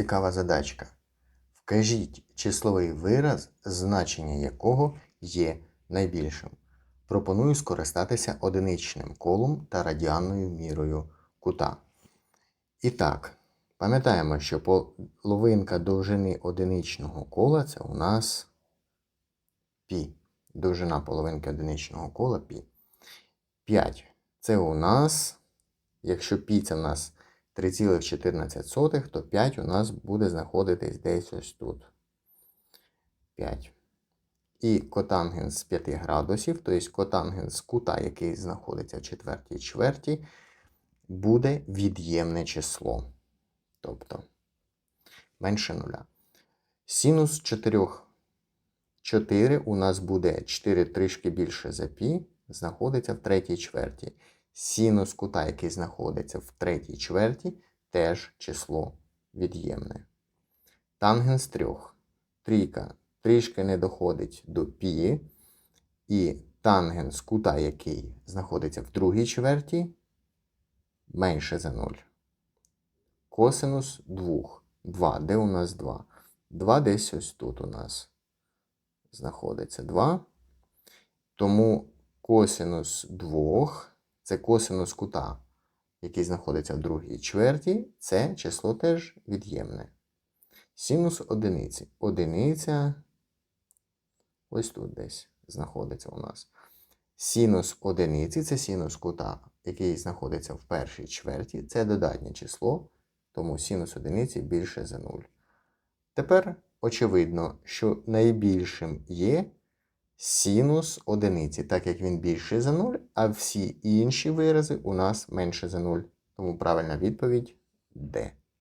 Цікава задачка. Вкажіть числовий вираз, значення якого є найбільшим. Пропоную скористатися одиничним колом та радіанною мірою кута. І так, пам'ятаємо, що половинка довжини одиничного кола це у нас пі. Довжина половинки одиничного кола пі. 5. Це у нас, якщо пі це у нас 3,14, то 5 у нас буде знаходитись десь ось тут. 5. І котангенс 5 градусів, тобто котангенс кута, який знаходиться в четвертій чверті, буде від'ємне число. Тобто менше нуля. Синус 4. 4 у нас буде 4 трішки більше за пі, знаходиться в третій чверті. Синус кута, який знаходиться в третій чверті, теж число від'ємне. Тангенс 3. Трійка трішки не доходить до пі. І тангенс кута, який знаходиться в другій чверті, менше за 0. Косинус 2. 2. Де у нас 2? 2 десь ось тут у нас знаходиться 2. Тому косинус 2 це косинус кута, який знаходиться в другій чверті, це число теж від'ємне. Синус одиниці. Одиниця ось тут десь знаходиться у нас. Синус одиниці це синус кута, який знаходиться в першій чверті, це додатнє число, тому синус одиниці більше за 0. Тепер очевидно, що найбільшим є синус одиниці, так як він більший за 0, а всі інші вирази у нас менше за 0. Тому правильна відповідь Д.